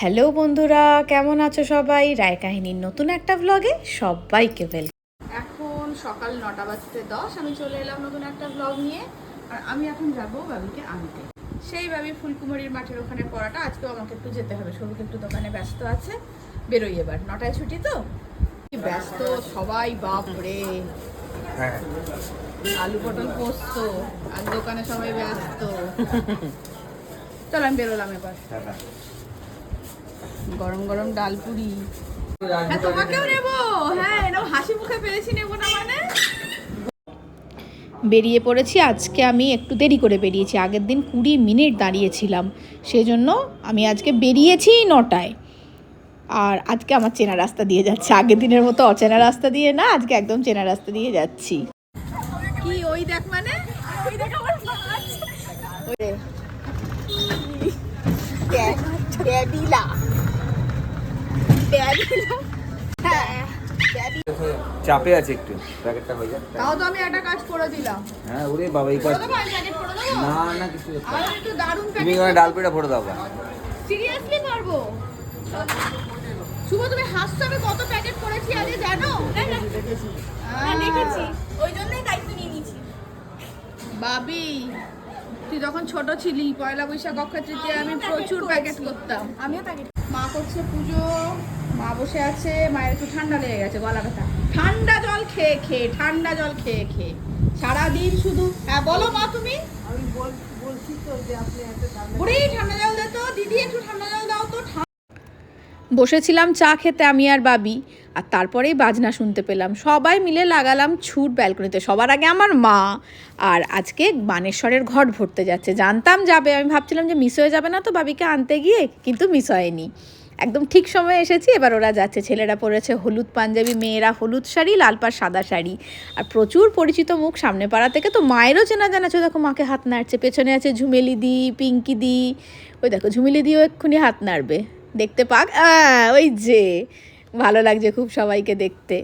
Hello বন্ধুরা কেমন আছো সবাই? রায় কাহিনীর নতুন একটা ব্লগে সবাইকে ওয়েল এখন সকাল নটা বাজতে দশ আমি চলে এলাম নতুন একটা ব্লগ নিয়ে। আর আমি এখন যাব বাবিকে আনতে। সেই বাবি ফুলকুমারির মাঠের ওখানে পড়াটা আজকেও আমাকে একটু যেতে হবে। সবুক একটু দোকানে ব্যস্ত আছে বেরোই এবার। নটায় ছুটি তো? কি ব্যস্ত সবাই বাপ রে। আলু পটল পোস্ত আর দোকানে সবাই ব্যস্ত। চল আমি বেরোলাম এবার। গরম গরম ডাল পুরি। হ্যাঁ তোমাকেও নেব। হ্যাঁ এরকম হাসি মুখে পেয়েছি নেব না মানে। বেরিয়ে পড়েছি আজকে আমি একটু দেরি করে বেরিয়েছি। আগের দিন কুড়ি মিনিট দাঁড়িয়েছিলাম সেই জন্য আমি আজকে বেরিয়েছি নটায়। আর আজকে আমার চেনা রাস্তা দিয়ে যাচ্ছে। আগের দিনের মতো অচেনা রাস্তা দিয়ে না আজকে একদম চেনা রাস্তা দিয়ে যাচ্ছি। কি ওই দেখ মানে? ওই দেখ চাপে আছে একটু প্যাকেটটা হয়ে যাক। তাও তো আমি একটা কাজ করে দিলাম। হ্যাঁ ওরে বাবা এই কাজ না না কিছু আর না। একটু দারুণ তুমি ওখানে ডাল পেটা ভরে দাও। সিরিয়াসলি পারব? শুভ তুমি হাসছো আমি কত প্যাকেট করেছি আগে জানো? হ্যাঁ দেখেছি। ওই জন্যই দায়িত্ব নিয়ে নিয়েছি। বাবি তুই যখন ছোট ছিলি পয়লা বৈশাখ অক্ষয় তৃতীয় আমি প্রচুর প্যাকেট করতাম। আমিও প্যাকেট মা করছে পুজো। মা বসে আছে মায়ের একটু ঠান্ডা লেগে গেছে গলা ব্যথা। ঠান্ডা জল খেয়ে খেয়ে ঠান্ডা জল খেয়ে খেয়ে। সারাদিন শুধু হ্যাঁ বলো মা তুমি। বুড়ি ঠান্ডা জল দে তো দিদি একটু ঠান্ডা জল দাও তো বসেছিলাম চা খেতে আমি আর বাবি। আর তারপরেই বাজনা শুনতে পেলাম। সবাই মিলে লাগালাম ছুট ব্যালকনিতে। সবার আগে আমার মা। আর আজকে বানেশ্বরের ঘট ভরতে যাচ্ছে। জানতাম যাবে। আমি ভাবছিলাম যে মিস হয়ে যাবে না তো বাবিকে আনতে গিয়ে কিন্তু মিস হয়নি। একদম ঠিক সময়ে এসেছি, এবার ওরা যাচ্ছে। ছেলেরা পরেছে হলুদ পাঞ্জাবি, মেয়েরা হলুদ শাড়ি, লাল পাড় সাদা শাড়ি। আর প্রচুর পরিচিত মুখ সামনে পাড়া থেকে তো মায়েরও চেনা জানা আছে। দেখো মাকে হাত নাড়ছে, পেছনে আছে ঝুমেলি দি, পিঙ্কি দি। ওই দেখো, ঝুমেলি দিও এক্ষুনি হাত নাড়বে। দেখতে পাক ওই যে। ভালো লাগছে খুব সবাইকে দেখতে।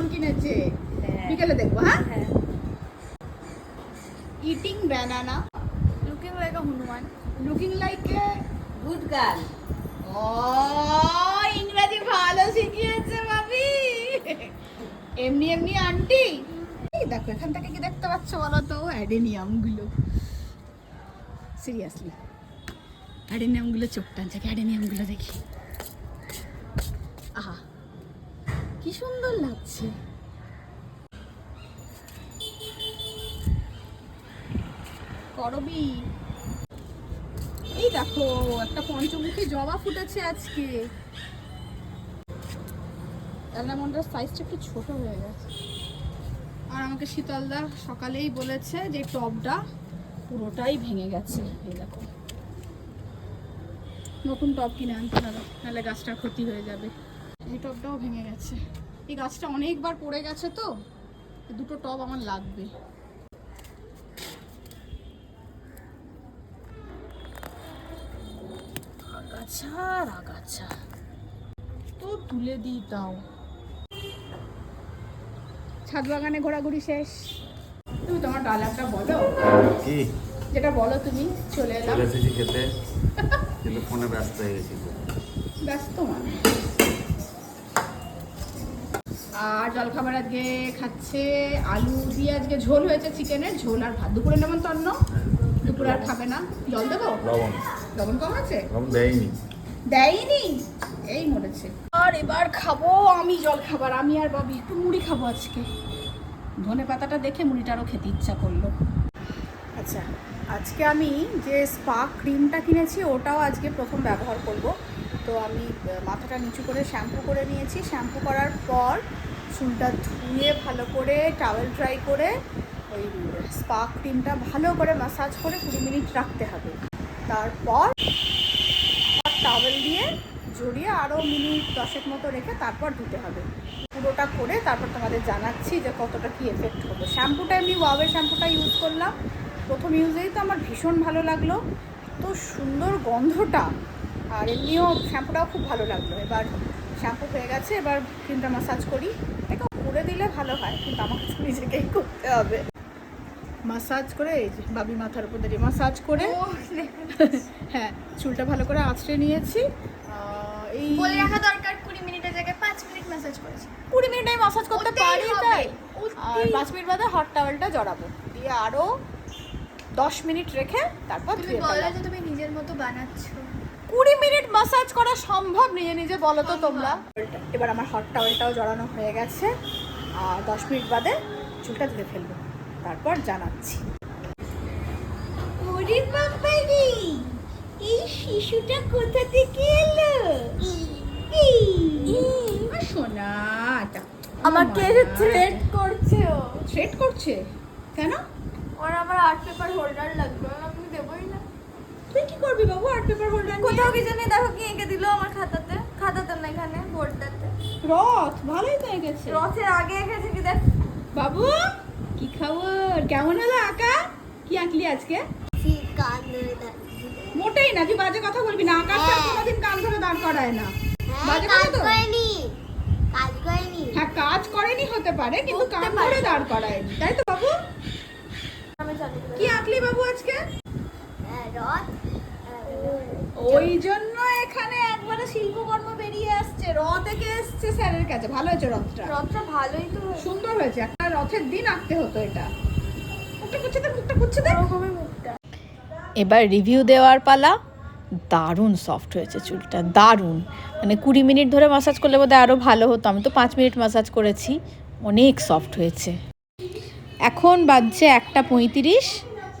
ফোন কিনেছে। বিকেলে দেখব হ্যাঁ? হ্যাঁ। Eating banana looking like a Hanuman looking like a good girl ও ইংরেজি ভালো শিখিয়েছে ভাবি। এমনি এমনি আন্টি এই দেখো এখান থেকে কি দেখতে পাচ্ছ বলো তো? অ্যাডেনিয়ামগুলো সিরিয়াসলি অ্যাডেনিয়ামগুলো চোখ টানছে অ্যাডেনিয়ামগুলো দেখি আহা কি সুন্দর লাগছে। করবি? এই দেখো, একটা পঞ্চমুখী জবা ফুটেছে আজকে। অ্যালমন্ডের সাইজটা একটু ছোট হয়ে গেছে। আর আমাকে শীতলদা সকালেই বলেছে যে টবটা পুরোটাই ভেঙে গেছে। এই দেখো। নতুন টব কিনে আনতে হবে, নাহলে গাছটার ক্ষতি হয়ে যাবে। এই টবটাও ভেঙে গেছে। এই গাছটা অনেকবার পড়ে গেছে তো দুটো টব আমার লাগবে। আগাছা আর আগাছা। তো তুলে দিই তাও। ছাদ বাগানে ঘোরাঘুরি শেষ। তুমি তোমার ডালাটা বলো। কি? যেটা বলো তুমি চলে এলাম। চলে এসেছি খেতে। কিন্তু ফোনে ব্যস্ত হয়ে গেছি। ব্যস্ত মানুষ আর জলখাবার আজকে খাচ্ছে আলু দিয়ে আজকে ঝোল হয়েছে চিকেনের ঝোল আর ভাত। দুপুরে নেমন্তন্ন। দুপুরে আর খাবে না। জল দেবো? লবণ। লবণ কম আছে? দেয়নি। দেয়নি? এই মরেছে। আর এবার খাব আমি জল খাবার আমি আর বাবি একটু মুড়ি খাব আজকে। ধনে পাতাটা দেখে মুড়িটা আরও খেতে ইচ্ছা করল। আচ্ছা আজকে আমি যে স্পা ক্রিমটা কিনেছি ওটাও আজকে প্রথম ব্যবহার করব। তো আমি মাথাটা নিচু করে শ্যাম্পু করে নিয়েছি। শ্যাম্পু করার পর চুলটা ধুয়ে ভালো করে টাওয়েল ড্রাই করে ওই স্পা ক্রিমটা ভালো করে ম্যাসাজ করে কুড়ি মিনিট রাখতে হবে। তারপর টাওয়েল দিয়ে জড়িয়ে আরও মিনিট দশেক মতো রেখে তারপর ধুতে হবে। পুরোটা করে তারপর তোমাদের জানাচ্ছি যে কতটা কি এফেক্ট হলো শ্যাম্পুটা এমনি ওয়াবের শ্যাম্পুটা ইউজ করলাম। প্রথম ইউজেই তো আমার ভীষণ ভালো লাগল। এত সুন্দর গন্ধটা। আর এমনিও শ্যাম্পুটাও খুব ভালো লাগল। এবার শ্যাম্পু হয়ে গেছে, এবার ক্রিমটা ম্যাসাজ করি। করে দিলে ভালো হয় কিন্তু আমাকে তো নিজেকেই করতে হবে। মাসাজ করে এই যে বাবি মাথার উপর দাঁড়িয়ে মাসাজ করে। হ্যাঁ চুলটা ভালো করে আঁচড়ে নিয়েছি। এই বলে রাখা দরকার কুড়ি মিনিটের জায়গায় পাঁচ মিনিট মেসেজ করেছি। কুড়ি মিনিটে মাসাজ করতে পারি তাই? আর পাঁচ মিনিট বাদে হট টাওয়েলটা জড়াবো। দিয়ে আরও দশ মিনিট রেখে তারপর তুমি বলো যে তুমি নিজের মতো বানাচ্ছ। কুড়ি মিনিট মাসাজ করা সম্ভব নিজে নিজে বলো তো তোমরা? এবার আমার হট টাওয়েলটাও জড়ানো হয়ে গেছে। আর দশ মিনিট বাদে চুলটা ধুয়ে ফেলব। তারপর জানাচ্ছি। ওরে বাবা এই শিশুটা কোথা থেকে এলো? সোনাটা আমাকে থ্রেড করছে ও? থ্রেট করছে? কেন? ওর আমার আর্ট পেপার হোল্ডার লাগবে। আমি দেবই না। তুই কি করবি বাবু? আর্ট পেপার হোল্ডার কোথাও কি জানি দেখো কি এঁকে দিল আমার খাতাতে। খাতাতে না এখানে বোর্ডটাতে। রথ ভালোই তো গেছে রথের আগে এঁকেছে কি দেখ। বাবু কি খবর? কেমন হলো আঁকা কি আঁকলি আজকে? মোটেই না তুই বাজে কথা বলবি না। আকাশ স্যার কোনোদিন কান ধরে দাঁড় করায় না। বাজে কথা তো? কাজ করেনি। হ্যাঁ কাজ করেনি হতে পারে কিন্তু কান। ধরে দাঁড় করায়নি। তাই তো বাবু? কি আঁকলি বাবু আজকে? হ্যাঁ, রথ ওই জন্য এখানে একবারে শিল্পকর্ম বেরিয়ে আসছে। রথ একে এসছে স্যারের কাছে। ভালো হয়েছে রথটা? রথটা ভালোই তো সুন্দর হয়েছে। একটা রথের দিন আঁকতে হতো এটা। মুখটা কুচ্ছে দে মুখটা কুচ্ছে দে মুখটা। এবার রিভিউ দেওয়ার পালা। দারুণ সফট হয়েছে চুলটা। দারুণ। মানে কুড়ি মিনিট ধরে মাসাজ করলে বোধহয় আরও ভালো হতো। আমি তো পাঁচ মিনিট মাসাজ করেছি। অনেক সফট হয়েছে। এখন বাজছে একটা পঁয়ত্রিশ।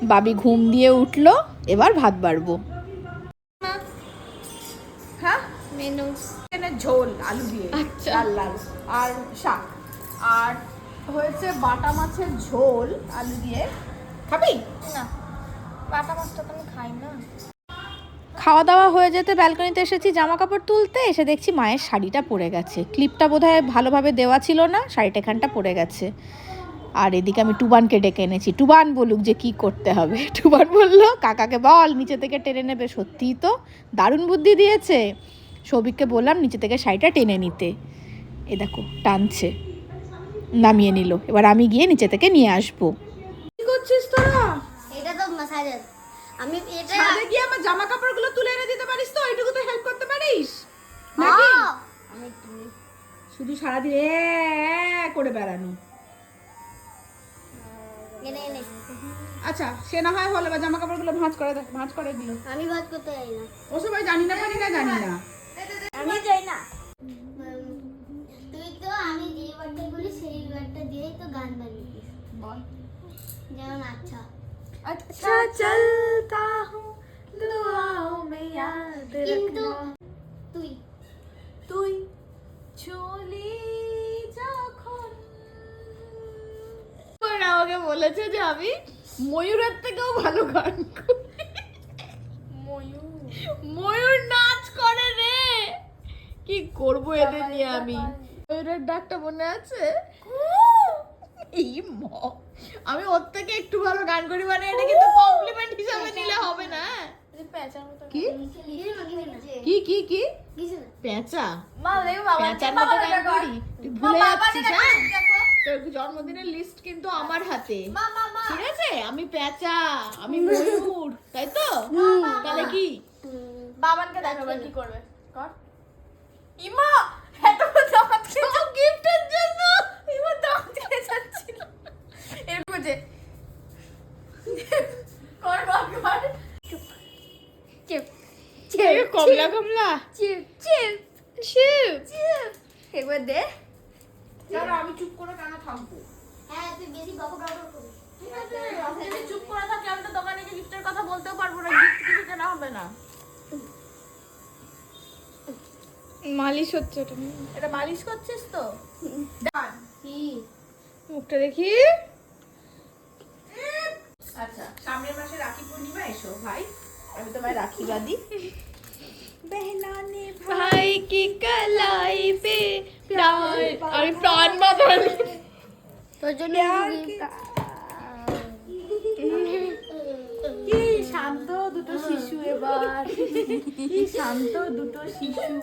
বাবি ঘুম দিয়ে উঠল এবার ভাত বাড়বো। হ্যাঁ? মেনু। ঝোল আলু দিয়ে আচ্ছা। লাল লাল। আর শাক। আর হয়েছে বাটা মাছের ঝোল আলু দিয়ে। খাবি? না। বাটা মাছটা তো আমি খাই না। খাওয়া দাওয়া হয়ে যেতে ব্যালকনিতে এসেছি জামা কাপড় তুলতে এসে দেখছি মায়ের শাড়িটা পড়ে গেছে। ক্লিপটা বোধহয় ভালোভাবে দেওয়া ছিল না শাড়িটা এখানটা পড়ে গেছে। আর এদিকে আমি টুবানকে ডেকে এনেছি। টুবান বলুক যে কি করতে হবে। টুবান বলল কাকাকে বল নিচে থেকে টেনে নেবে। সত্যিই তো দারুণ বুদ্ধি দিয়েছে। সৌভিককে বললাম নিচে থেকে শাড়িটা টেনে নিতে। এ দেখো টানছে নামিয়ে নিল। এবার আমি গিয়ে নিচে থেকে নিয়ে আসব। কি করছিস তোরা? এটা তো মাসাজের আমি এটা ছাদে গিয়ে আমার জামা কাপড়গুলো তুলে এনে দিতে পারিস তো? এইটুকু তো হেল্প করতে পারিস? নাকি? হ্যাঁ। শুধু সারাদিন এ এ করে বেড়ানো আচ্ছা সে না হয় হলো বা জামা কাপড়গুলো ভাঁজ করে দে- ভাঁজ করে দিল আমি ভাজ করতে যাই না ও সবাই জানি না জানি না জানি না আমি যাই না উম, তুই তো আমি যে ওয়ার্ডটা বলি সেই ওয়ার্ডটা দিয়েই তো গান বানিয়েছিস বল যেমন আচ্ছা अच्छा चलता हूँ दुआओं में याद কিন্তু रखना তুই তুই চলি আমাকে বলেছে যে আমি ময়ূরের থেকেও ভালো গান ময়ূর নাচ করে রে। কি করব এদের নিয়ে আমি? ময়ূরের ডাকটা মনে আছে? এই ম। আমি ওর থেকে একটু ভালো গান করি মানে এটা কিন্তু কমপ্লিমেন্ট হিসাবে নিলে হবে না। কি? কি কি কি? পেঁচা মা দেখো বাবা পেঁচার মতো গান করি। তুই ভুলে যাচ্ছিস হ্যাঁ? তোর জন্মদিনের লিস্ট কিন্তু আমার হাতে ঠিক আছে আমি পেঁচা আমি ময়ূর তাই তো তাহলে কি বাবানকে দেখাবে কি করবে কর ইমা এত জমাত গিফটের জন্য এরকম যে কর কর কর চিপ কমলা কমলা চিপ চিপ চিপ চিপ একবার দে দাঁড়া আমি চুপ করে কেন থাকব? হ্যাঁ তুই বেশি বকর বকর করিস। ঠিক আছে আমি যদি চুপ করে থাকি আমি তো দোকানে গিয়ে গিফটের কথা বলতেও পারব না গিফট কিছু কেনা হবে না। মালিশ হচ্ছে এটা মালিশ করছিস তো? ডান। কি? মুখটা দেখি। আচ্ছা সামনের মাসে রাখি পূর্ণিমা এসো ভাই। আমি তোমায় রাখি বাঁধি। বেহনানে ভাই কি কালাই পে প্রাণ আমি প্রাণ বাঁধান তোর জন্য শান্ত দুটো শিশু এবার। শান্ত দুটো শিশু?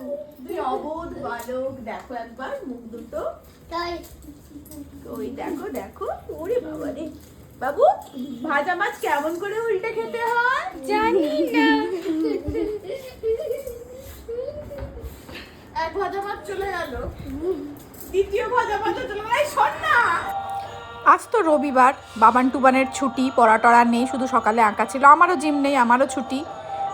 দুই অবোধ বালক, দেখো একবার, মুখ দুটো। ওই দেখো দেখো ওরে বাবা রে বাবু ভাজা মাছ কেমন করে উল্টে খেতে হয় জানি না এক ভাজা মাছ চলে গেল। দ্বিতীয় ভাজা মাছ চলে গেল শোন না। আজ তো রবিবার বাবান টুবানের ছুটি পড়া টড়া নেই শুধু সকালে আঁকা ছিল। আমারও জিম নেই আমারও ছুটি।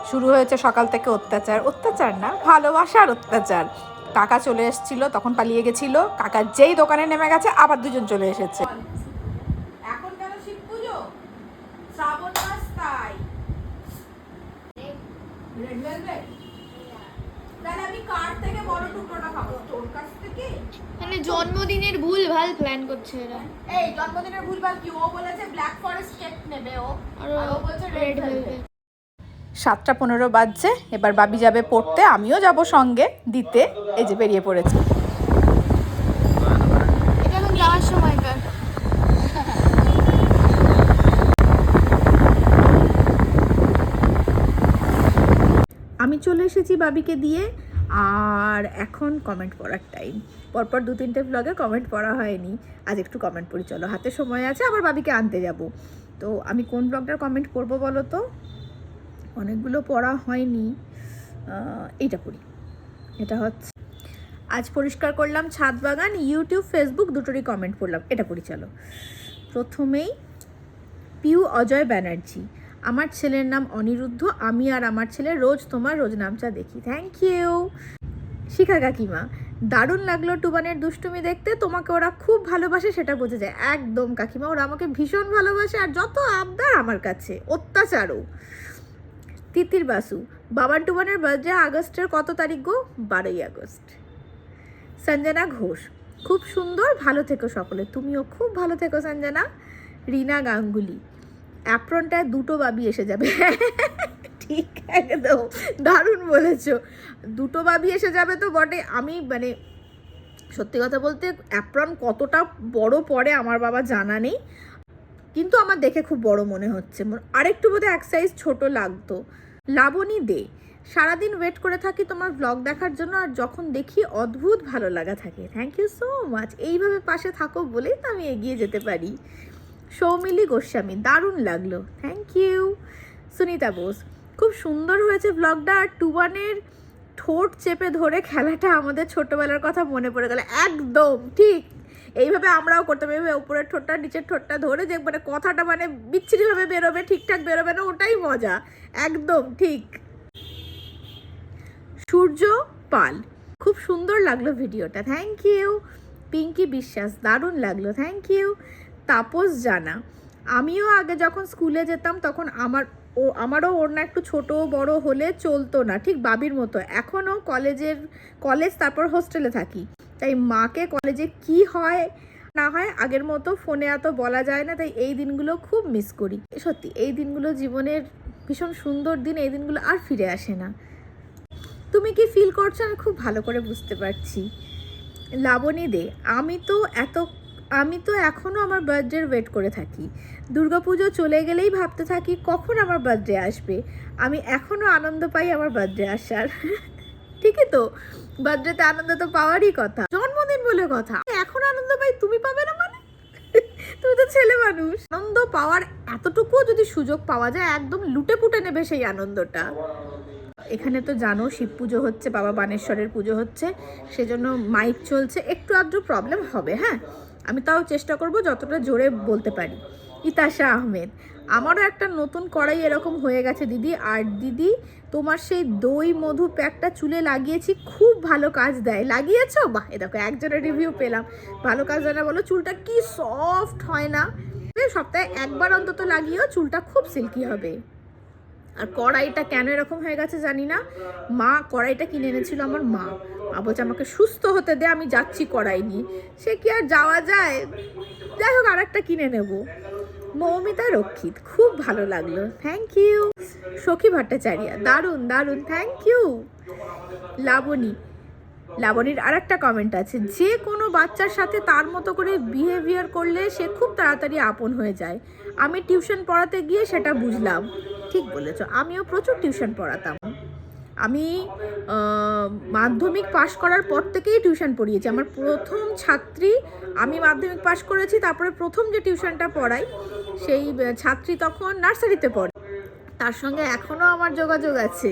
শুরু হয়েছে সকাল থেকে অত্যাচার। অত্যাচার না ভালোবাসার অত্যাচার। কাকা চলে এসেছিল তখন পালিয়ে গেছিল। কাকা যেই দোকানে নেমে গেছে আবার দুজন চলে এসেছে। এখন কেন শিব পুজো? শ্রাবণ মাস তাই। Red velvet? থেকে বড় টুকরোটা খাব? তোর কাছ থেকে? মানে জন্মদিনের ভুল ভালো প্ল্যান করছে এরা। এই জন্মদিনের ভুলভাল কি? ও বলেছে ব্ল্যাক ফরেস্ট কেক নেবে ও। আর ও বলছে রেড ভেলভেট সাতটা পনেরো বাজছে এবার বাবি যাবে পড়তে আমিও যাব সঙ্গে দিতে এই যে বেরিয়ে পড়েছে। আমি চলে এসেছি বাবিকে দিয়ে আর এখন কমেন্ট পড়ার টাইম পরপর দু তিনটে ব্লগে কমেন্ট পড়া হয়নি। আজ একটু কমেন্ট পড়ি, চলো। হাতে সময় আছে, আবার বাবিকে আনতে যাব। তো আমি কোন ব্লগটার কমেন্ট করব বলো তো? অনেকগুলো পড়া হয়নি। এইটা পড়ি। এটা হচ্ছে, আজ পরিষ্কার করলাম ছাদ বাগান ইউটিউব ফেসবুক দুটোরই কমেন্ট পড়লাম। এটা পড়ি, চলো। প্রথমেই পিউ অজয় ব্যানার্জি। আমার ছেলের নাম অনিরুদ্ধ, আমি আর আমার ছেলে রোজ তোমার রোজ নামটা দেখি। থ্যাংক ইউ শিখা কাকিমা, দারুণ লাগল টুবানের দুষ্টুমি দেখতে, তোমাকে ওরা খুব ভালোবাসে সেটা বোঝা যায়। একদম কাকিমা, ওরা আমাকে ভীষণ ভালোবাসে আর যত আবদার আমার কাছে, অত্যাচারও। তিতির বাসু, বাবান টুবানের বার্থডে আগস্টের কত তারিখ গো? বারোই আগস্ট। সঞ্জনা ঘোষ, খুব সুন্দর, ভালো থেকো সকলে। তুমিও খুব ভালো থেকো সঞ্জনা। রিনা গাঙ্গুলি অ্যাপ্রনটায় দুটো বাবি এসে যাবে। ঠিক একদম, দারুণ বলেছ। দুটো বাবি এসে যাবে তো বটে। আমি মানে সত্যি কথা বলতে অ্যাপ্রন কতটা বড় পড়ে আমার বাবা জানা নেই। কিন্তু আমার দেখে খুব বড় মনে হচ্ছে। আরেকটু বোধহয় এক সাইজ ছোট লাগতো। লাবণী দে, সারাদিন ওয়েট করে থাকি তোমার ব্লগ দেখার জন্য আর যখন দেখি অদ্ভুত ভালো লাগা থাকে। থ্যাংক ইউ সো মাচ এইভাবে পাশে থাকো বলেই তো আমি এগিয়ে যেতে পারি। সৌমিলি গোস্বামী, দারুণ লাগল। Thank you Sunita Bose. খুব সুন্দর হয়েছে ব্লগটা আর টুবানের ঠোঁট চেপে ধরে খেলাটা আমাদের ছোটবেলার কথা মনে পড়ে গেল। একদম, ঠিক। এইভাবে আমরাও করতাম। এইভাবে উপরের ঠোঁটটা, নিচের ঠোঁটটা ধরে যে মানে কথাটা মানে বিচ্ছিরিভাবে বেরোবে, ঠিকঠাক বেরোবে না, ওটাই মজা। একদম, ঠিক। সূর্য পাল। খুব সুন্দর লাগল ভিডিওটা। থ্যাংক ইউ পিঙ্কি বিশ্বাস, দারুণ লাগল। থ্যাংক ইউ তাপস জানা। আমিও আগে যখন স্কুলে যেতাম তখন আমার ও, আমারও ওড়না একটু ছোট বড় হলে চলতো না, ঠিক বাবির মতো। এখনও কলেজের, কলেজ তারপর হোস্টেলে থাকি। তাই মাকে কলেজে কি হয় না হয় আগের মতো ফোনে এত বলা যায় না, তাই এই দিনগুলো খুব মিস করি। সত্যি, এই দিনগুলো জীবনের ভীষণ সুন্দর দিন, এই দিনগুলো আর ফিরে আসে না। তুমি কি ফিল করছ? আমি খুব ভালো করে বুঝতে পারছি। লাবণী দে, আমি তো এত আমি তো এখনও আমার বার্থডের ওয়েট করে থাকি। দুর্গাপুজো চলে গেলেই ভাবতে থাকি, কখন আমার বার্থডে আসবে? আমি এখনও আনন্দ পাই আমার বার্থডে আসার। ঠিকই তো বার্থডেতে আনন্দ তো পাওয়ারই কথা। জন্মদিন বলে কথা। এখন আনন্দ পাই, তুমি পাবে না মানে? তুমি তো ছেলে মানুষ। আনন্দ পাওয়ার এতটুকুও যদি সুযোগ পাওয়া যায়, একদম লুটে পুটে নেবে সেই আনন্দটা। এখানে তো জানো, শিব পুজো হচ্ছে, বাবা বানেশ্বরের পুজো হচ্ছে, সেজন্য মাইক চলছে, একটু আধটু প্রবলেম হবে হ্যাঁ? আমি তাও চেষ্টা করব যতটা জোরে বলতে পারি। ইতাশা আহমেদ, আমারও একটা নতুন কড়াই এরকম হয়ে গেছে দিদি। আর দিদি, তোমার সেই দই মধু প্যাকটা চুলে লাগিয়েছি, খুব ভালো কাজ দেয়। লাগিয়েছো? বাহ, এ দেখো, একজনের রিভিউ পেলাম। ভালো কাজ দেয় না বলো, চুলটা কি সফট হয় না? সপ্তাহে একবার অন্তত লাগিয়েও চুলটা খুব সিল্কি হবে। আর কড়াইটা কেন এরকম হয়ে গেছে জানি না। মা, কড়াইটা কিনে এনেছিল আমার মা। মা বলছে আমাকে সুস্থ হতে দে, আমি যাচ্ছি কড়াই নিয়ে সে কি আর যাওয়া যায়? যাই হোক আর একটা কিনে নেব। মৌমিতা রক্ষিত, খুব ভালো লাগল। থ্যাংক ইউ সখী ভট্টাচার্য, দারুণ দারুণ। থ্যাংক ইউ লাবণী, লাবণীর আর একটা কমেন্ট আছে। যে কোনো বাচ্চার সাথে তার মতো করে বিহেভিয়ার করলে সে খুব তাড়াতাড়ি আপন হয়ে যায়। আমি টিউশন পড়াতে গিয়ে সেটা বুঝলাম। ঠিক বলেছ, আমিও প্রচুর টিউশন পড়াতাম। আমি মাধ্যমিক পাশ করার পর থেকেই টিউশন পড়িয়েছি। আমার প্রথম ছাত্রী আমি মাধ্যমিক পাশ করেছি, তারপরে প্রথম যে টিউশনটা পড়াই, সেই ছাত্রী তখন নার্সারিতে পড়ে। তার সঙ্গে এখনও আমার যোগাযোগ আছে।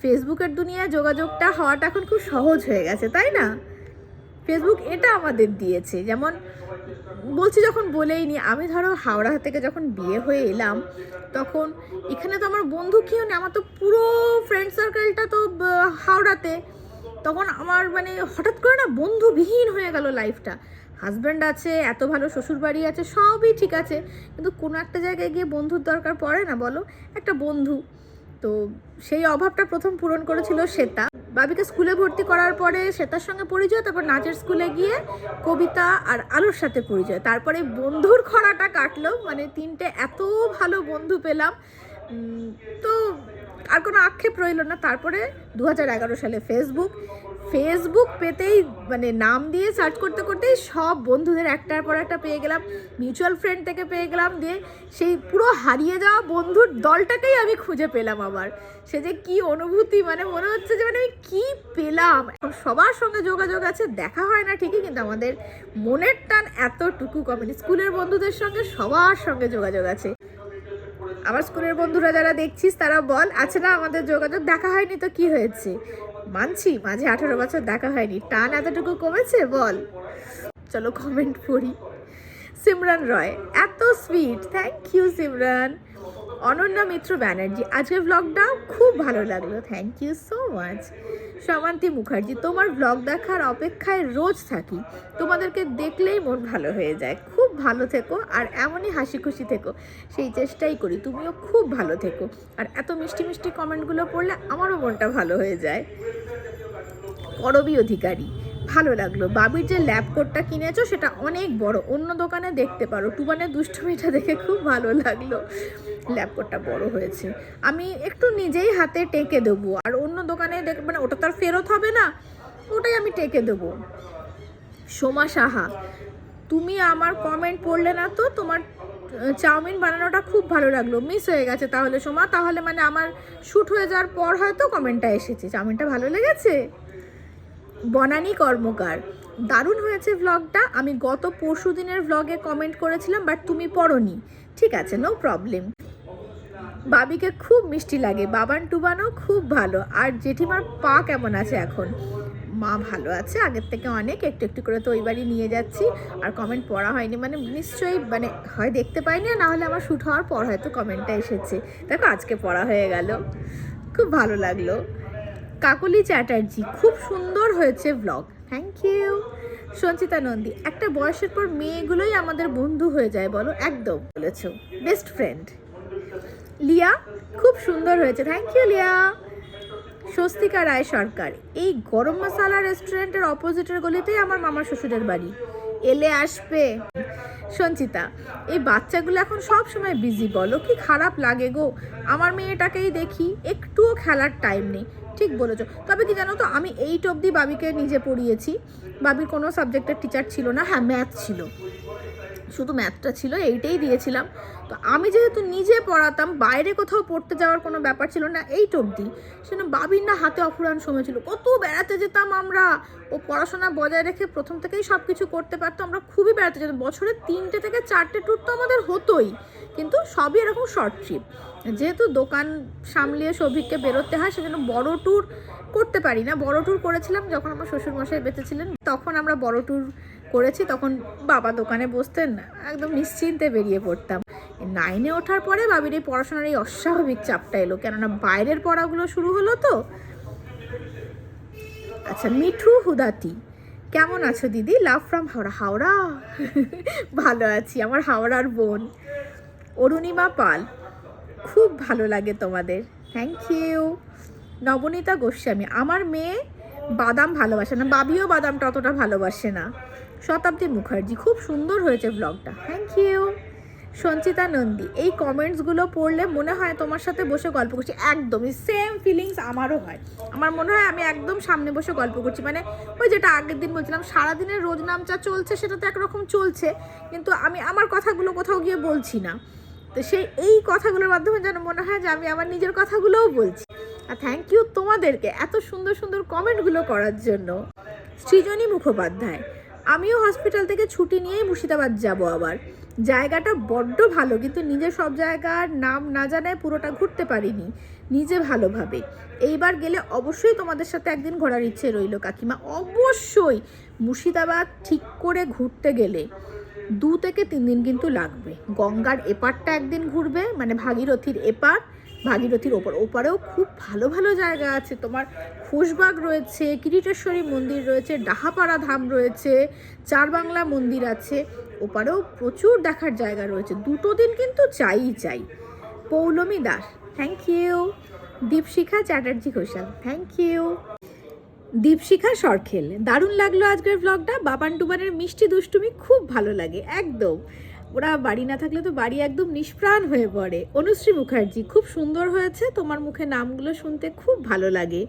ফেসবুকের দুনিয়ায় যোগাযোগটা হওয়াটা এখন খুব সহজ হয়ে গেছে, তাই না? ফেসবুক এটা আমাদের দিয়েছে। যেমন বলছি যখন বলেই নি, আমি ধরো হাওড়া থেকে যখন বিয়ে হয়ে এলাম, তখন এখানে তো আমার বন্ধু কেউ নেই, আমার তো পুরো ফ্রেন্ড সার্কেলটা তো হাওড়াতে। তখন আমার মানে হঠাৎ করে না বন্ধুবিহীন হয়ে গেল লাইফটা হাজব্যান্ড আছে, এত ভালো শ্বশুর বাড়ি আছে, সবই ঠিক আছে। কিন্তু কোনো একটা জায়গায় গিয়ে বন্ধুর দরকার পড়ে না বলো? একটা বন্ধু। তো সেই অভাবটা প্রথম পূরণ করেছিল শ্বেতা। বাবিকে স্কুলে ভর্তি করার পরে শ্বেতার সঙ্গে পরিচয়, তারপর নাচের স্কুলে গিয়ে কবিতা আর আলোর সাথে পরিচয়। তারপরে বন্ধুর খরাটা কাটলো মানে তিনটে এত ভালো বন্ধু পেলাম। তো আর কোনো আক্ষেপ রইল না। তারপরে দু হাজার এগারো সালে ফেসবুক ফেসবুক পেতেই মানে নাম দিয়ে সার্চ করতে করতেই সব বন্ধুদের একটার পর একটা পেয়ে গেলাম। মিউচুয়াল ফ্রেন্ড থেকে পেয়ে গেলাম দিয়ে সেই পুরো হারিয়ে যাওয়া বন্ধুর দলটাকেই আমি খুঁজে পেলাম আবার। সে যে কি অনুভূতি মানে মনে হচ্ছে যে মানে আমি কি পেলাম? সবার সঙ্গে যোগাযোগ আছে, দেখা হয় না ঠিকই, কিন্তু আমাদের মনের টান এতটুকু কমেনি স্কুলের বন্ধুদের সঙ্গে সবার সঙ্গে যোগাযোগ আছে। আমার স্কুলের বন্ধুরা যারা দেখছিস তারা বল আছে না আমাদের যোগাযোগ দেখা হয়নি তো কি হয়েছে? মানছি, মাঝে আঠারো বছর দেখা হয়নি। টান এতটুকু কমেছে? বল। চলো কমেন্ট পড়ি। সিমরান রয়, এত sweet thank you Simran. Ananya Mitra Banerjee, আজকের ব্লগটা খুব ভালো লাগল। Thank you so much Samanti Mukherjee, তোমার ব্লগ দেখার অপেক্ষায় রোজ থাকি। তোমাদেরকে দেখলেই মন ভালো হয়ে যায়। ভালো থেকো আর এমনই হাসি খুশি থেকো। সেই চেষ্টাই করি, তুমিও খুব ভালো থেকো। আর এত মিষ্টি মিষ্টি কমেন্টগুলো পড়লে আমারও মনটা ভালো হয়ে যায়। করবি অধিকারী, ভালো লাগল। বাবির যে ল্যাব কোটটা কিনেছো সেটা অনেক বড়, অন্য দোকানে দেখতে পারো। টুবানের দুষ্টুমিটা দেখে খুব ভালো লাগল। ল্যাব কোটটা বড় হয়েছে। আমি একটু নিজেই হাতে টেকে দেবো। আর অন্য দোকানে দেখ মানে ওটা তো আর ফেরত হবে না, ওটাই আমি টেকে দেবো। সোমা সাহা তুমি আমার কমেন্ট পড়লে না তো তোমার চাউমিন বানানোটা খুব ভালো লাগল। মিস হয়ে গেছে তাহলে সোমা। তাহলে মানে আমার শ্যুট হয়ে যাওয়ার পর হয়তো কমেন্টটা এসেছে। চাউমিনটা ভালো লেগেছে? বনানী কর্মকার। দারুণ হয়েছে ভ্লগটা আমি গত পরশু দিনের ভ্লগে কমেন্ট করেছিলাম বাট তুমি পড়নি। ঠিক আছে নো প্রবলেম বাবিকে খুব মিষ্টি লাগে। বাবান টুবানও খুব ভালো। আর জেঠিমার পা কেমন আছে এখন? মা ভালো আছে, আগের থেকে অনেক, একটু একটু করে তো ওই বাড়ি নিয়ে যাচ্ছি। আর কমেন্ট পড়া হয়নি মানে নিশ্চয়ই মানে হয় দেখতে পাইনি আর না হলে আমার শ্যুট হওয়ার পর হয়তো কমেন্টটা এসেছে। দেখো আজকে পড়া হয়ে গেল, খুব ভালো লাগল। কাকলি চ্যাটার্জি, খুব সুন্দর হয়েছে blog thank you Sanchita Nandi, একটা বয়সের পর মেয়েগুলোই আমাদের বন্ধু হয়ে যায় বলো, একদম বলেছ বেস্ট ফ্রেন্ড লিয়া, খুব সুন্দর হয়েছে থ্যাংক ইউ লিয়া। স্বস্তিকা রায় সরকার। এই গরম মশালা রেস্টুরেন্টের অপোজিটের গলিতেই আমার মামার শ্বশুরের বাড়ি। এলে আসবে। সঞ্চিতা, এই বাচ্চাগুলো এখন সব সময় বিজি বলো কি খারাপ লাগে গো? আমার মেয়েটাকেই দেখি, একটুও খেলার টাইম নেই। ঠিক বলেছ। তবে কি জানো তো, আমি এইট অবধি বাবিকে নিজে পড়িয়েছি। বাবির কোনো সাবজেক্টের টিচার ছিল না হ্যাঁ ম্যাথ ছিল। শুধু ম্যাথটা ছিল, এইটাই দিয়েছিলাম। তো আমি যেহেতু নিজে পড়াতাম, বাইরে কোথাও পড়তে যাওয়ার কোনো ব্যাপার ছিল না, এইট অবধি। সেজন্য বাবির না হাতে অফুরান সময় ছিল। কত বেড়াতে যেতাম আমরা। ও পড়াশোনা বজায় রেখে প্রথম থেকেই সব কিছু করতে পারতো। আমরা খুবই বেড়াতে যেতাম। বছরে তিনটে থেকে চারটে ট্যুর তো আমাদের হতোই। কিন্তু সবই এরকম শর্ট ট্রিপ যেহেতু দোকান সামলিয়ে সৌভিককে বেরোতে হয়, সেজন্য বড় ট্যুর করতে পারি না। বড় ট্যুর করেছিলাম যখন আমার শ্বশুরমশাই বেঁচে ছিলেন। তখন আমরা বড় ট্যুর করেছি, তখন বাবা দোকানে বসতেন না। একদম নিশ্চিন্তে বেরিয়ে পড়তাম। নাইনে ওঠার পরে বাবির এই পড়াশোনার এই অস্বাভাবিক চাপটা এলো, কেননা বাইরের পড়াগুলো শুরু হলো তো। আচ্ছা মিঠু হুদাতি, কেমন আছো দিদি? Love from Howrah. হাওড়া? ভালো আছি, আমার হাওড়ার বোন। অরুণিমা পাল, খুব ভালো লাগে তোমাদের। থ্যাংক ইউ নবনীতা গোস্বামী, আমার মেয়ে বাদাম ভালোবাসে না, বাবিও বাদামটা অতটা ভালোবাসে না। শতাব্দী মুখার্জি। খুব সুন্দর হয়েছে ব্লগটা থ্যাংক ইউ সঞ্চিতা নন্দী, এই কমেন্টসগুলো পড়লে মনে হয় তোমার সাথে বসে গল্প করছি। একদমই সেম ফিলিংস আমারও হয়। আমার মনে হয় আমি একদম সামনে বসে গল্প করছি। মানে ওই যেটা আগের দিন বলছিলাম, সারাদিনের রোজ নামচা চলছে, সেটা তো একরকম চলছে, কিন্তু আমি আমার কথাগুলো কোথাও গিয়ে বলছি না। তো সেই এই কথাগুলোর মাধ্যমে যেন মনে হয় যে আমি আমার নিজের কথাগুলোও বলছি। আর থ্যাংক ইউ তোমাদেরকে এত সুন্দর সুন্দর কমেন্টগুলো করার জন্য। সৃজনী মুখোপাধ্যায় আমিও হসপিটাল থেকে ছুটি নিয়েই মুর্শিদাবাদ যাব আবার। জায়গাটা বড্ড ভালো, কিন্তু নিজে সব জায়গার নাম না জানায় পুরোটা ঘুরতে পারিনি, নিজে ভালোভাবে। এইবার গেলে অবশ্যই তোমাদের সাথে একদিন ঘোরার ইচ্ছে রইল, কাকিমা। অবশ্যই মুর্শিদাবাদ ঠিক করে ঘুরতে গেলে দু থেকে তিন দিন কিন্তু লাগবে। গঙ্গার এপারটা একদিন ঘুরবে মানে ভাগীরথীর এপার ভাগীরথীর ওপর। ওপারেও খুব ভালো ভালো জায়গা আছে। তোমার খুশবাগ রয়েছে, কিরিটেশ্বরী মন্দির রয়েছে, ডাহাপাড়া ধাম রয়েছে, চারবাংলা মন্দির আছে। ওপারেও প্রচুর দেখার জায়গা রয়েছে। দুটো দিন কিন্তু চাই চাই। Poulami Das thank you Dipshikha Chatterjee Ghosal thank you Dipshikha Sarkhel, দারুণ লাগল আজকের ব্লগটা বাবান টুবানের মিষ্টি দুষ্টুমি খুব ভালো লাগে, একদম। ওরা বাড়ি না থাকলে তো বাড়ি একদম নিষ্প্রাণ হয়ে পড়ে। অনুশ্রী মুখার্জি, খুব সুন্দর হয়েছে। তোমার মুখে নামগুলো শুনতে খুব ভালো লাগে।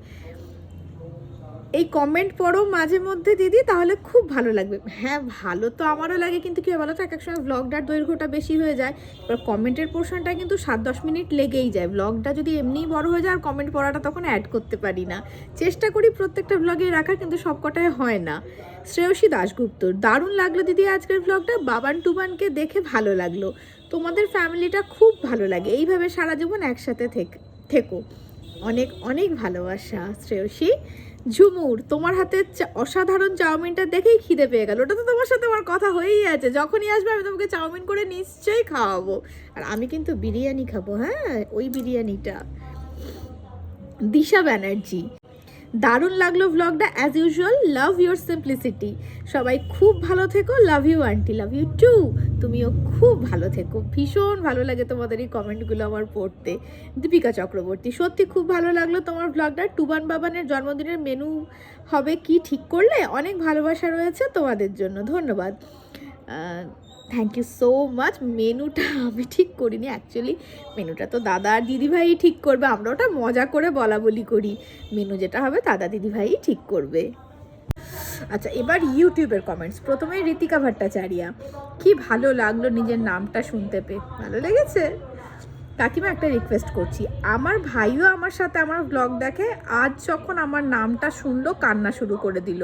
এই কমেন্ট পড়ো মাঝে মধ্যে, দিদি, তাহলে খুব ভালো লাগবে। হ্যাঁ ভালো তো আমারও লাগে, কিন্তু কি বলো তো, এক এক সময় ব্লগটার দৈর্ঘ্যটা বেশি হয়ে যায়। এবার কমেন্টের পোর্শনটা কিন্তু সাত দশ মিনিট লেগেই যায়। ব্লগটা যদি এমনিই বড় হয়ে যায়, আর কমেন্ট পড়াটা তখন অ্যাড করতে পারি না। চেষ্টা করি প্রত্যেকটা ব্লগে রাখার, কিন্তু সবকটাই হয় না। শ্রেয়সী দাশগুপ্ত, দারুণ লাগল দিদি আজকের ব্লগটা বাবান টুবানকে দেখে ভালো লাগল। তোমাদের ফ্যামিলিটা খুব ভালো লাগে, এইভাবে সারা জীবন একসাথে থেক- থেকো। অনেক অনেক ভালোবাসা, শ্রেয়সী। ঝুমুর, তোমার হাতে অসাধারণ চাউমিনটা দেখেই খিদে পেয়ে গেল। ওটা তো তোমার সাথে আমার কথা হয়েই আছে। যখনই আসবে আমি তোমাকে চাউমিন করে নিশ্চয়ই খাওয়াবো। আর আমি কিন্তু বিরিয়ানি খাব হ্যাঁ? ওই বিরিয়ানিটা। দিশা ব্যানার্জি দারুণ লাগল ভ্লগটা as usual love your simplicity সবাই খুব ভালো থেকো love you auntie love you too তুমিও খুব ভালো থেকো। ভীষণ ভালো লাগে তোমাদের এই কমেন্টগুলো আমার পড়তে। দীপিকা চক্রবর্তী, সত্যি খুব ভালো লাগল তোমার ভ্লগটা টুবান বাবানের জন্মদিনের মেনু হবে কি ঠিক করলে? অনেক ভালোবাসা রয়েছে তোমাদের জন্য। ধন্যবাদ। থ্যাংক ইউ সো মাচ মেনুটা আমি ঠিক করিনি অ্যাকচুয়ালি মেনুটা তো দাদা আর দিদিভাই ঠিক করবে, আমরা ওটা মজা করে বলা বলি করি। মেনু যেটা হবে, দাদা দিদিভাই ঠিক করবে। আচ্ছা এবার ইউটিউবের কমেন্টস প্রথমে ঋতিকা ভট্টাচারিয়া। কি ভালো লাগল নিজের নামটা শুনতে পেয়ে। ভালো লেগেছে? কাকিমা একটা রিকোয়েস্ট করছি। আমার ভাইও আমার সাথে আমার ব্লগ দেখে আজ যখন আমার নামটা শুনলো, কান্না শুরু করে দিল।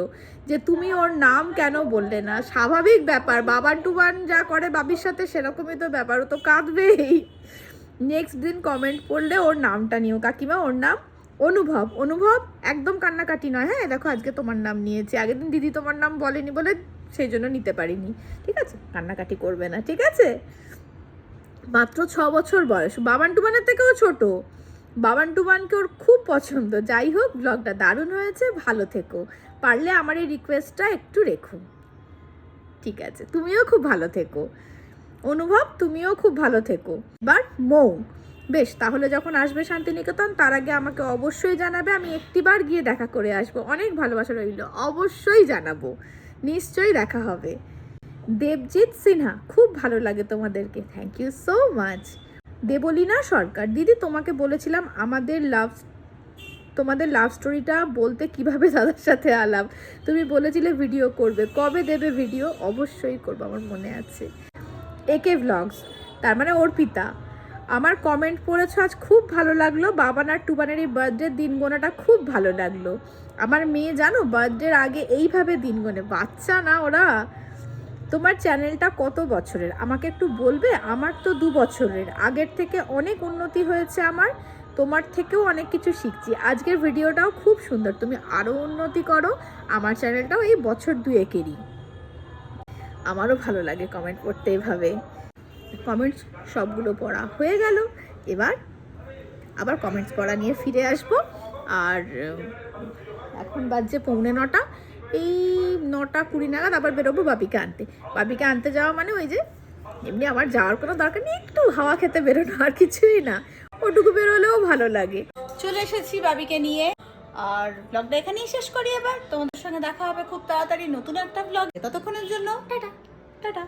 যে তুমি ওর নাম কেন বললে না? স্বাভাবিক ব্যাপার, বাবার টুবান যা করে বাবির সাথে সেরকমই তো ব্যাপার, ও তো কাঁদবেই। নেক্সট দিন কমেন্ট পড়লে ওর নামটা নিও। কাকিমা, ওর নাম অনুভব। অনুভব একদম কান্নাকাটি নয়। হ্যাঁ দেখো আজকে তোমার নাম নিয়েছি। আগের দিন দিদি তোমার নাম বলেনি বলে সেই জন্য নিতে পারিনি। ঠিক আছে? কান্নাকাটি করবে না। ঠিক আছে? মাত্র ছ বছর বয়স। বাবান টুবানের থেকেও ছোট। বাবান টুবানকে ওর খুব পছন্দ। যাই হোক ব্লগটা দারুণ হয়েছে, ভালো থেকো। পারলে আমার এই রিকোয়েস্টটা একটু রেখো। ঠিক আছে, তুমিও খুব ভালো থেকো। অনুভব, তুমিও খুব ভালো থেকো। এবার মৌ। বেশ, তাহলে যখন আসবে শান্তিনিকেতন, তার আগে আমাকে অবশ্যই জানাবে, আমি একটিবার গিয়ে দেখা করে আসব। অনেক ভালোবাসা রইল, অবশ্যই জানাব। নিশ্চয়ই দেখা হবে। দেবজিৎ সিনহা, খুব ভালো লাগে তোমাদেরকে। Thank you so much Debolina Sarkar, দিদি তোমাকে বলেছিলাম আমাদের লাভ তোমাদের লাভ স্টোরিটা বলতে কীভাবে দাদার সাথে আলাপ তুমি বলেছিলে ভিডিও করবে। কবে দেবে ভিডিও অবশ্যই করব, আমার মনে আছে। একে ভ্লগস তার মানে অর্পিতা আমার কমেন্ট পড়েছো, আজ খুব ভালো লাগল। বাবান আর টুবানের এই বার্থডের দিন গোনাটা খুব ভালো লাগল। আমার মেয়ে জানো বার্থডের আগে এইভাবে দিন গোনে। বাচ্চা না ওরা। তোমার চ্যানেলটা কত বছরের? আমাকে একটু বলবে? আমার তো দু বছরের। আগের থেকে অনেক উন্নতি হয়েছে আমার। তোমার থেকেও অনেক কিছু শিখছি। আজকের ভিডিওটাও খুব সুন্দর। তুমি আরও উন্নতি করো। আমার চ্যানেলটাও এই বছর দুয়েকেরই। আমারও ভালো লাগে কমেন্ট করতে এভাবে। কমেন্টস সবগুলো পড়া হয়ে গেল। এবার আবার কমেন্টস পড়া নিয়ে ফিরে আসব। আর এখন বাজছে পৌনে নটা। এই নটা কুড়ি নাগাদ আবার বেরোবো বাবিকে আনতে। বাবিকে আনতে যাওয়া মানে ওই যে এমনি আমার যাওয়ার কোনো দরকার নেই একটু হাওয়া খেতে বেরোনো আর কিছুই না। ওটুকু বেরোলেও ভালো লাগে। চলে এসেছি বাবিকে নিয়ে। আর ব্লগটা এখানেই শেষ করি এবার। তোমাদের সঙ্গে দেখা হবে খুব তাড়াতাড়ি নতুন একটা ব্লগ ততক্ষণের জন্য টাটা। টাটা।